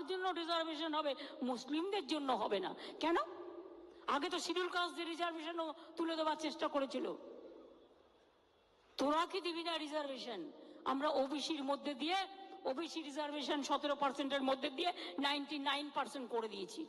সবার জন্য রিজার্ভেশন হবে, মুসলিমদের জন্য হবে না। কেন? আগে তো শিডিউল কাস্টদের রিজার্ভেশনও তুলে দেওয়ার চেষ্টা করেছিল। তোরা কি দিবি না রিজার্ভেশন আমরা ওবিসির মধ্যে দিয়ে, ওবিসি রিজার্ভেশন সতেরো পার্সেন্টের মধ্যে দিয়ে নাইনটি নাইন পার্সেন্ট করে দিয়েছি।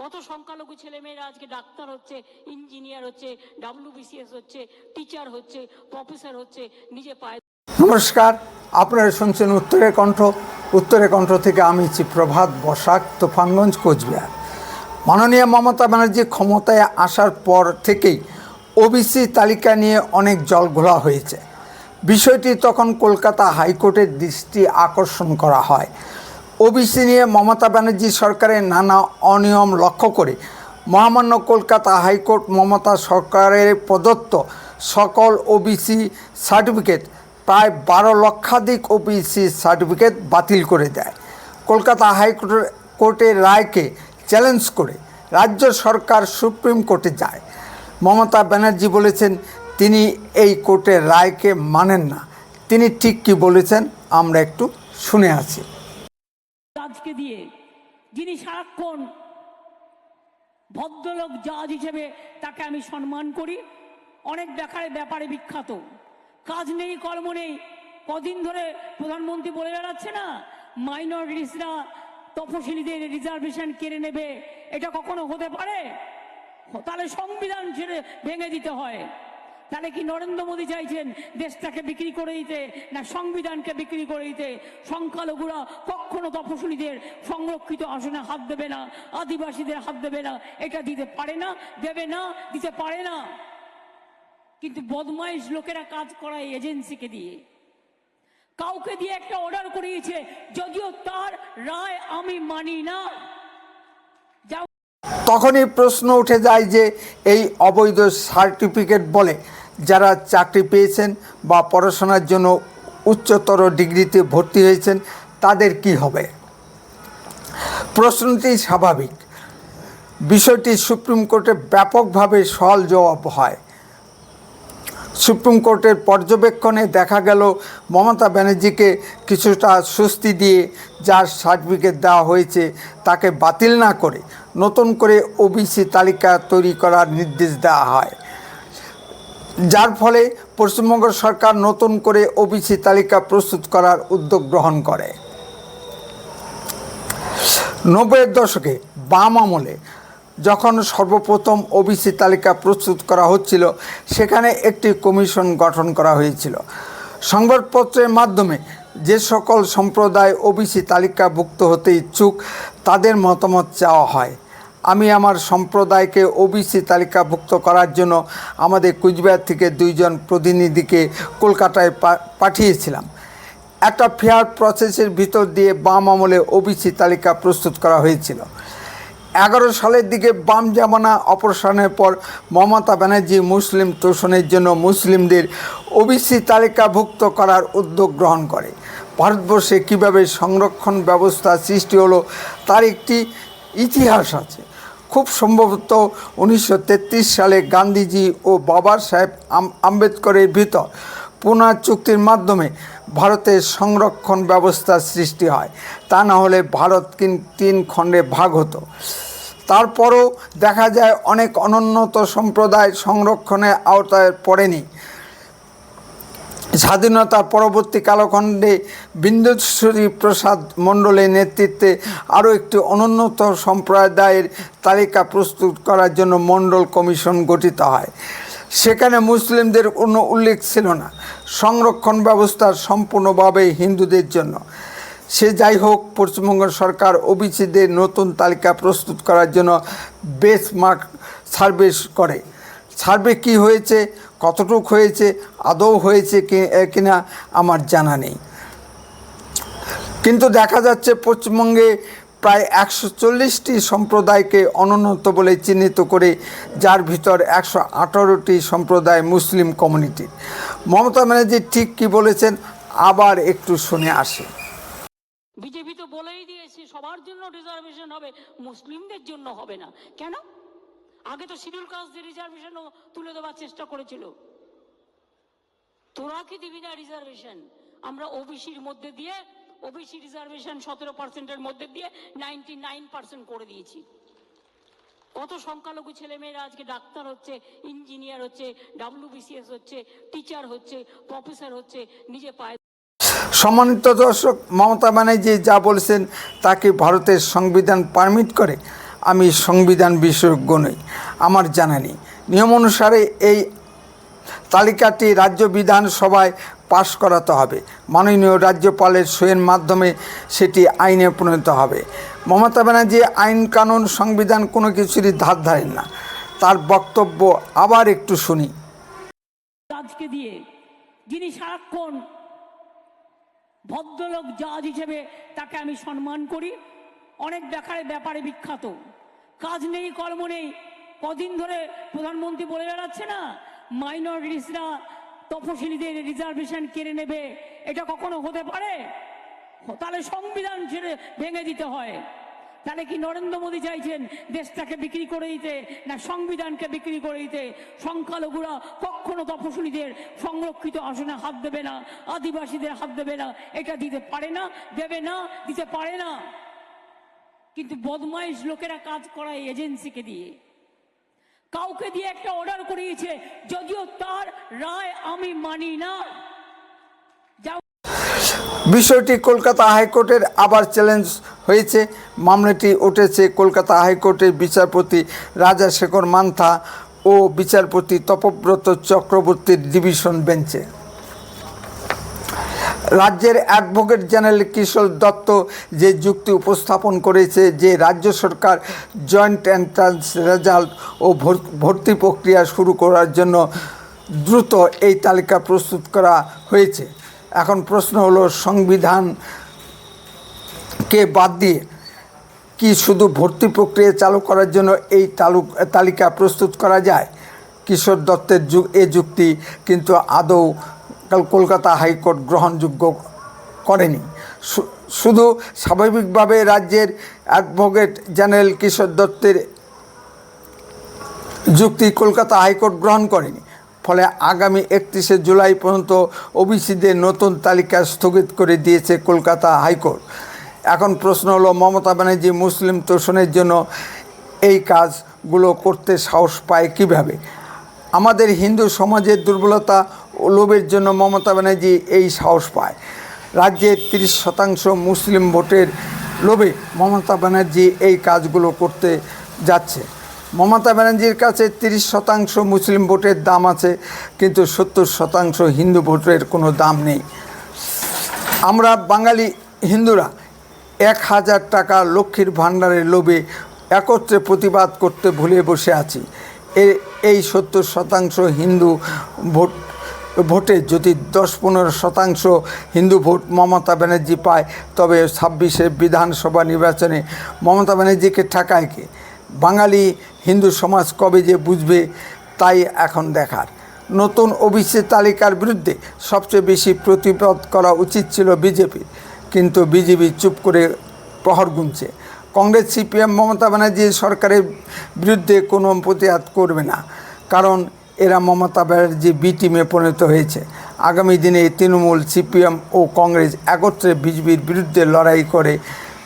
কত সংখ্যালঘু ছেলেমেয়েরা আজকে ডাক্তার হচ্ছে ইঞ্জিনিয়ার হচ্ছে ডাব্লিউবিসিএস হচ্ছে টিচার হচ্ছে প্রফেসর হচ্ছে, নিজে পায়ে নমস্কার, আপনারা শুনছেন উত্তরের কণ্ঠ। উত্তরের কণ্ঠ থেকে আমি প্রভাত বসাক, তুফানগঞ্জ, কোচবিহার। মাননীয় মমতা ব্যানার্জি ক্ষমতায় আসার পর থেকেই ওবিসি তালিকা নিয়ে অনেক জল ঘোলা হয়েছে। বিষয়টি তখন কলকাতা হাইকোর্টের দৃষ্টি আকর্ষণ করা হয়। ওবিসি নিয়ে মমতা ব্যানার্জি সরকারের নানা অনিয়ম লক্ষ্য করে মহামান্য কলকাতা হাইকোর্ট মমতা সরকারের প্রদত্ত সকল ওবিসি সার্টিফিকেট প্রায় বারো লক্ষাধিক ওবিসি সার্টিফিকেট বাতিল করে দেয়। কলকাতা হাইকোর্টের কোর্টের রায়কে চ্যালেঞ্জ করে রাজ্য সরকার সুপ্রিম কোর্টে যায়। মমতা ব্যানার্জি বলেছেন, তিনি এই কোর্টের রায়কে মানেন না। তিনি ঠিক কি বলেছেন আমরা একটু শুনে আছি জাজকে দিয়ে যিনি সারাক্ষণ ভদ্রলোক জাজ হিসেবে তাকে আমি সম্মান করি। অনেক ব্যাপারে ব্যাপারে বিখ্যাত। কাজ নেই, কর্ম নেই। কদিন ধরে প্রধানমন্ত্রী বলে বেড়াচ্ছে না মাইনরিটিসরা তপশিলীদের রিজার্ভেশন কেড়ে নেবে। এটা কখনো হতে পারে? তাহলে সংবিধান ছেড়ে ভেঙে দিতে হয়। তাহলে কি নরেন্দ্র মোদী চাইছেন দেশটাকে বিক্রি করে দিতে, না সংবিধানকে বিক্রি করে দিতে? সংখ্যালঘুরা কখনো তপশিলীদের সংরক্ষিত আসনে হাত দেবে না, আদিবাসীদের হাত দেবে না। এটা দিতে পারে না, দেবে না, দিতে পারে না। কিন্তু বদমাইশ লোকেরা কাজ করায় এজেন্সিকে দিয়ে। কাউকে দিয়ে একটা অর্ডার করিয়েছে, যদিও তার রায় আমি মানি না। তখনই প্রশ্ন উঠে যায় যে এই অবৈধ সার্টিফিকেট বলে যারা চাকরি পেয়েছেন বা পড়াশোনার জন্য উচ্চতর ডিগ্রিতে ভর্তি হয়েছেন, তাদের কি হবে? প্রশ্নটি স্বাভাবিক। বিষয়টি সুপ্রিম কোর্টে ব্যাপকভাবে সওয়াল জবাব হয়। সুপ্রিম কোর্টের পর্যবেক্ষণে দেখা গেল, মমতা ব্যানার্জিকে কিছুটা স্বস্তি দিয়ে যার সার্টিফিকেট দেওয়া হয়েছে তাকে বাতিল না করে নতুন করে ওবিসি তালিকা তৈরি করার নির্দেশ দেওয়া হয়। যার ফলে পশ্চিমবঙ্গ সরকার নতুন করে ওবিসি তালিকা প্রস্তুত করার উদ্যোগ গ্রহণ করে। নব্বইয়ের দশকে বাম আমলে যখন সর্বপ্রথম ওবিসি তালিকা প্রস্তুত করা হচ্ছিল, সেখানে একটি কমিশন গঠন করা হয়েছিল। সংবাদপত্রের মাধ্যমে যে সকল সম্প্রদায় ওবিসি তালিকাভুক্ত হতে ইচ্ছুক, তাদের মতামত চাওয়া হয়। আমি আমার সম্প্রদায়কে ওবিসি তালিকাভুক্ত করার জন্য আমাদের কুচবিহার থেকে দুইজন প্রতিনিধিকে কলকাতায় পাঠিয়েছিলাম। একটা ফেয়ার প্রসেসের ভিতর দিয়ে বাম আমলে ওবিসি তালিকা প্রস্তুত করা হয়েছিল। এগারো সালের দিকে বাম জামানা অপসারণের পর মমতা ব্যানার্জি মুসলিম তোষণের জন্য মুসলিমদের ওবিসি তালিকাভুক্ত করার উদ্যোগ গ্রহণ করে। ভারতবর্ষে কীভাবে সংরক্ষণ ব্যবস্থা সৃষ্টি হলো তার একটি ইতিহাস আছে। খুব সম্ভবত উনিশশো তেত্রিশ সালে গান্ধীজি ও বাবা সাহেব আম্বেদকরের ভিতর পুনা চুক্তির মাধ্যমে ভারতের সংরক্ষণ ব্যবস্থার সৃষ্টি হয়। তা না হলে ভারত তিন খণ্ডে ভাগ হতো। তারপরও দেখা যায় অনেক অনুন্নত সম্প্রদায় সংরক্ষণের আওতায় পড়েনি। স্বাধীনতা পরবর্তী কালখণ্ডে বিন্দুশ্বরী প্রসাদ মণ্ডলের নেতৃত্বে আরও একটি অনুন্নত সম্প্রদায়ের তালিকা প্রস্তুত করার জন্য মণ্ডল কমিশন গঠিত হয়। সেখানে মুসলিমদের কোনো উল্লেখ ছিল না। সংরক্ষণ ব্যবস্থা সম্পূর্ণভাবে হিন্দুদের জন্য। সে যাই হোক, পশ্চিমবঙ্গ সরকার ওবিসিদের নতুন তালিকা প্রস্তুত করার জন্য বেসমার্ক সার্ভে করে। সার্ভে কি হয়েছে, কতটুক হয়েছে, আদৌ হয়েছে কি কিনা আমার জানা নেই। কিন্তু দেখা যাচ্ছে পশ্চিমবঙ্গে প্রায় একশো চল্লিশটি সম্প্রদায়কে অনুন্নত বলে চিহ্নিত করে, যার ভিতর একশো আঠারোটি সম্প্রদায় মুসলিম কমিউনিটি। মমতা ব্যানার্জি ঠিক কি বলেছেন, আবার একটু শুনে আসে। বিজেপি তো বলেই দিয়েছে, সবার জন্য রিজার্ভেশন হবে, মুসলিমদের জন্য হবে না। কেন? আগে তো শিডিউল কাস্টদের রিজার্ভেশনও তুলে দেওয়ার চেষ্টা করেছিল। তোরা কি দিবি না রিজার্ভেশন আমরা ওবিসির মধ্যে দিয়ে ওবিসি রিজার্ভেশন সতেরো পার্সেন্টের মধ্যে দিয়ে নাইনটি নাইন পার্সেন্ট করে দিয়েছি। কত সংখ্যালঘু ছেলেমেয়েরা আজকে ডাক্তার হচ্ছে, ইঞ্জিনিয়ার হচ্ছে, ডাব্লিউবিসিএস হচ্ছে, টিচার হচ্ছে, প্রফেসর হচ্ছে, নিজে পায়ে সম্মানিত দর্শক, মমতা ব্যানার্জি যা বলেছেন তাকে ভারতের সংবিধান পারমিট করে? আমি সংবিধান বিশেষজ্ঞ নই, আমার জানা নেই। নিয়ম অনুসারে এই তালিকাটি রাজ্য বিধানসভায় পাশ করাতে হবে। মাননীয় রাজ্যপালের সইয়ের মাধ্যমে সেটি আইনে পরিণত হবে। মমতা ব্যানার্জি আইন কানুন সংবিধান কোনো কিছুরই ধার ধারেন না। তার বক্তব্য আবার একটু শুনি। জাজকে দিয়ে যিনি সারাক্ষণ ভদ্রলোক জাজ হিসেবে তাকে আমি সম্মান করি। অনেক ব্যাপারে ব্যাপারে বিখ্যাত। কাজ নেই, কর্ম নেই। কদিন ধরে প্রধানমন্ত্রী বলে বেড়াচ্ছে না, মাইনরিটিসরা তপশিলীদের রিজার্ভেশন কেড়ে নেবে। এটা কখনো হতে পারে? তাহলে সংবিধান ছেড়ে ভেঙে দিতে হয়। তাহলে কি নরেন্দ্র মোদী চাইছেন দেশটাকে বিক্রি করে দিতে? না সংবিধানকে বিক্রি করে দিতে? সংখ্যালঘুরা কখনো তপশিলীদের সংরক্ষিত আসনে হাত দেবে না, আদিবাসীদের হাত দেবে না। এটা দিতে পারে না, দেবে না, দিতে পারে না। কিন্তু বদমাইশ লোকেরা কাজ করায় এজেন্সিকে দিয়ে। কাউকে দিয়ে একটা অর্ডার করিয়েছে, যদিও তার রায় আমি মানি না। বিষয়টি কলকাতা হাইকোর্টের আবার চ্যালেঞ্জ হয়েছে। মামলাটি উঠেছে কলকাতা হাইকোর্টের বিচারপতি রাজা শেখর মান্থা ও বিচারপতি তপব্রত চক্রবর্তীর ডিভিশন বেঞ্চে রাজ্যের অ্যাডভোকেট জেনারেল কিশোর দত্ত যে যুক্তি উপস্থাপন করেছে যে রাজ্য সরকার জয়েন্ট এন্ট্রান্স রেজাল্ট ও ভর- ভর্তি প্রক্রিয়া শুরু করার জন্য দ্রুত এই তালিকা প্রস্তুত করা হয়েছে। এখন প্রশ্ন হলো সংবিধানকে বাদ দিয়ে কি শুধু ভর্তি প্রক্রিয়া চালু করার জন্য এই তালুক, তালিকা প্রস্তুত করা যায়? কিশোর দত্তের যুগ এ যুক্তি কিন্তু আদৌ কলকাতা হাইকোর্ট গ্রহণযোগ্য করেনি। শুধু স্বাভাবিকভাবে রাজ্যের অ্যাডভোকেট জেনারেল কিশোর দত্তের যুক্তি কলকাতা হাইকোর্ট গ্রহণ করেনি। ফলে আগামী একত্রিশে জুলাই পর্যন্ত ওবিসিদের নতুন তালিকা স্থগিত করে দিয়েছে কলকাতা হাইকোর্ট। এখন প্রশ্ন হলো, মমতা ব্যানার্জি মুসলিম তোষণের জন্য এই কাজগুলো করতে সাহস পায় কীভাবে? আমাদের হিন্দু সমাজের দুর্বলতা লোভের জন্য মমতা ব্যানার্জি এই সাহস পায়। রাজ্যের তিরিশ শতাংশ মুসলিম ভোটের লোভে মমতা ব্যানার্জি এই কাজগুলো করতে যাচ্ছে। মমতা ব্যানার্জির কাছে তিরিশ শতাংশ মুসলিম ভোটের দাম আছে, কিন্তু সত্তর শতাংশ হিন্দু ভোটের কোনো দাম নেই। আমরা বাঙালি হিন্দুরা এক হাজার টাকা লক্ষ্মীর ভাণ্ডারের লোভে একত্রে প্রতিবাদ করতে ভুলে বসে আছি। এই সত্তর শতাংশ হিন্দু ভোট ভোটে যদি দশ পনেরো শতাংশ হিন্দু ভোট মমতা ব্যানার্জি পায়, তবে ছাব্বিশে বিধানসভা নির্বাচনে মমতা ব্যানার্জিকে ঠেকায় কে? বাঙালি হিন্দু সমাজ কবে যে বুঝবে তাই এখন দেখার। নতুন ওবিসি তালিকার বিরুদ্ধে সবচেয়ে বেশি প্রতিবাদ করা উচিত ছিল বিজেপির কিন্তু বিজেপি চুপ করে প্রহর গুনছে। কংগ্রেস সিপিএম মমতা ব্যানার্জি সরকারের বিরুদ্ধে কোনো প্রতিবাদ করবে না, কারণ এরা মমতা ব্যানার্জি বি টিমে পরিণত হয়েছে। আগামী দিনে তৃণমূল, সিপিএম ও কংগ্রেস একত্রে বিজেপির বিরুদ্ধে লড়াই করে,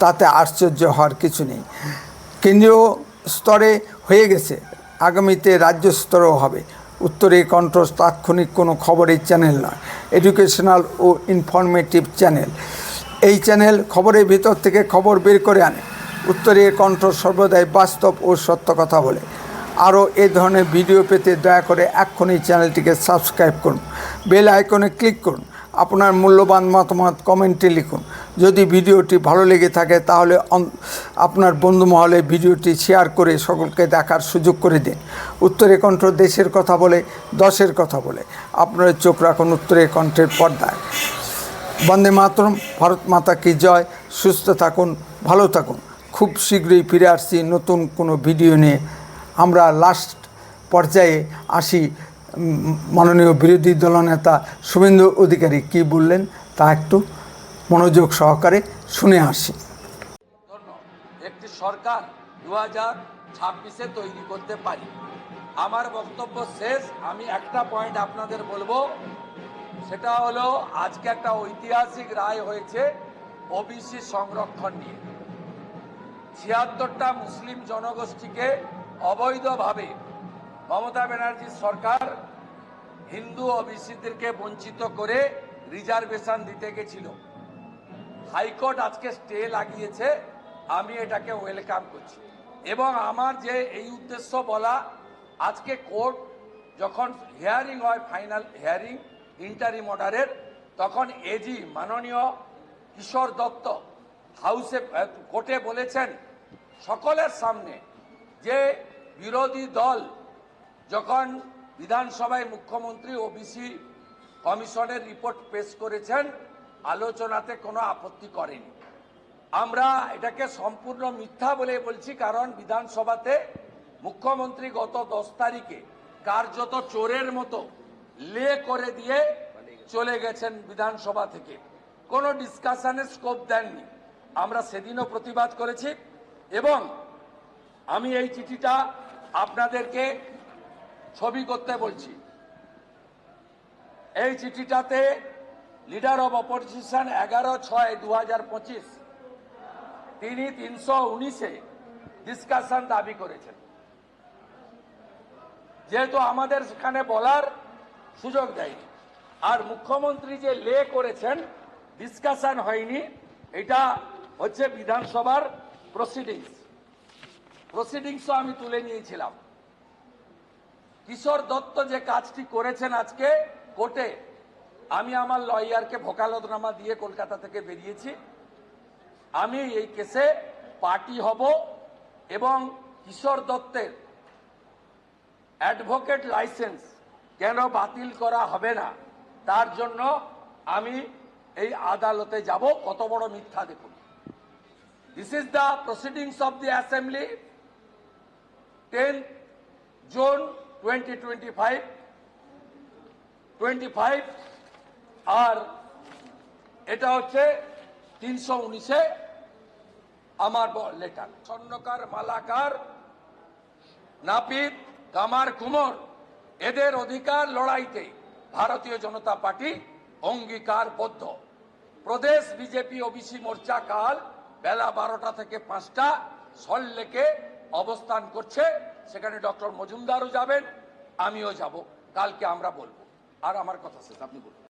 তাতে আশ্চর্য হওয়ার কিছু নেই। কেন্দ্রীয় স্তরে হয়ে গেছে, আগামীতে রাজ্য স্তরেও হবে। উত্তরে কণ্ঠ তাৎক্ষণিক কোনো খবরের চ্যানেল নয়, এডুকেশনাল ও ইনফরমেটিভ চ্যানেল। এই চ্যানেল খবরের ভিতর থেকে খবর বের করে আনে। উত্তরে কণ্ঠ সর্বদাই বাস্তব ও সত্য কথা বলে। আরও এ ধরনের ভিডিও পেতে দয়া করে এক্ষুনি চ্যানেলটিকে সাবস্ক্রাইব করুন। বেল আইকনে ক্লিক করুন। আপনার মূল্যবান মতামত কমেন্টে লিখুন। যদি ভিডিওটি ভালো লেগে থাকে তাহলে আপনার বন্ধু মহলে ভিডিওটি শেয়ার করে সকলকে দেখার সুযোগ করে দিন। উত্তরে কণ্ঠ দেশের কথা বলে, দশের কথা বলে। আপনার চোখ রাখুন উত্তরে কণ্ঠের পর্দায়। বন্দে মাতরম, ভারত মাতা কি জয়। সুস্থ থাকুন, ভালো থাকুন। খুব শীঘ্রই ফিরে আসছি নতুন কোনো ভিডিও নিয়ে। আমরা লাস্ট পর্যায়ে আসি মাননীয় বিরোধী দলনেতা শুভেন্দু অধিকারী কি বললেন তা একটু মনোযোগ সহকারে শুনে আসি। একটি সরকার দু হাজার ছাব্বিশে তৈরি করতে পারি। আমার বক্তব্য শেষ। আমি একটা পয়েন্ট আপনাদের বলব। সেটা হলো, আজকে একটা ঐতিহাসিক রায় হয়েছে ওবিসি সংরক্ষণ নিয়ে। ছিয়াত্তরটা মুসলিম জনগোষ্ঠীকে অবৈধভাবে মমতা ব্যানার্জির সরকার হিন্দু ওবিসিদেরকে বঞ্চিত করে রিজার্ভেশন দিতে গেছিল। হাইকোর্ট আজকে স্টে লাগিয়েছে, আমি এটাকে ওয়েলকাম করছি। এবং আমার যে এই উদ্দেশ্য বলা, আজকে কোর্ট যখন হিয়ারিং হয়, ফাইনাল হিয়ারিং, ইন্টারিম অর্ডারের, তখন এজি, মাননীয় কিশোর দত্ত হাউসে কোর্টে বলেছেন, সকলের সামনে যে বিরোধী দল যখন বিধানসভায় মুখ্যমন্ত্রী ওবিসি কমিশনের রিপোর্ট পেশ করেছেন, আলোচনাতে কোনো আপত্তি করেনি। আমরা এটাকে সম্পূর্ণ মিথ্যা বলে বলছি কারণ বিধানসভাতে মুখ্যমন্ত্রী গত দশ তারিখে কার্যত চোরের মতো লে করে দিয়ে চলে গেছেন বিধানসভা থেকে। কোনো ডিসকাশনের স্কোপ দেননি। আমরা সেদিনও প্রতিবাদ করেছি এবং আমি এই চিঠিটা আপনাদেরকে ছবি করতে বলছি। এই চিঠিটাতে লিডার অব অপোজিশন এগারো ছয় দু তিনি তিনশো উনিশে ডিসকাশন দাবি করেছেন। যেহেতু আমাদের সেখানে বলার সুযোগ দেয়নি, আর মুখ্যমন্ত্রী যে লে করেছেন ডিসকাশন হয়নি, এটা হচ্ছে বিধানসভার প্রসিডিংস প্রসিডিংসও আমি তুলে নিয়েছিলাম। কিশোর দত্ত যে কাজটি করেছেন আজকে কোর্টে, আমি আমার লয়ারকে ভোকালতনামা দিয়ে কলকাতা থেকে বেরিয়েছি। আমি এই কেসে পার্টি হব এবং কিশোর দত্তের অ্যাডভোকেট লাইসেন্স কেন বাতিল করা হবে না, তার জন্য আমি এই আদালতে যাব। কত বড় মিথ্যা দেখুন। This is the proceedings of the assembly ten June twenty twenty five twenty five আর এটা হচ্ছে তিনশো উনিশে আমার লেটার স্বর্ণকার, মালাকার, নাপিত কামার কুমোর, এদের অধিকার লড়াইতে ভারতীয় জনতা পার্টি অঙ্গীকারবদ্ধ। প্রদেশ বিজেপি ওবিসি মোর্চা কাল বেলা বারোটা থেকে পাঁচটা সল্লেকে অবস্থান করছে, সেখানে ডক্টর মজুমদারও যাবেন, আমিও যাব। কালকে আমরা বলব। আর আমার কথা শেষ, আপনি বলুন।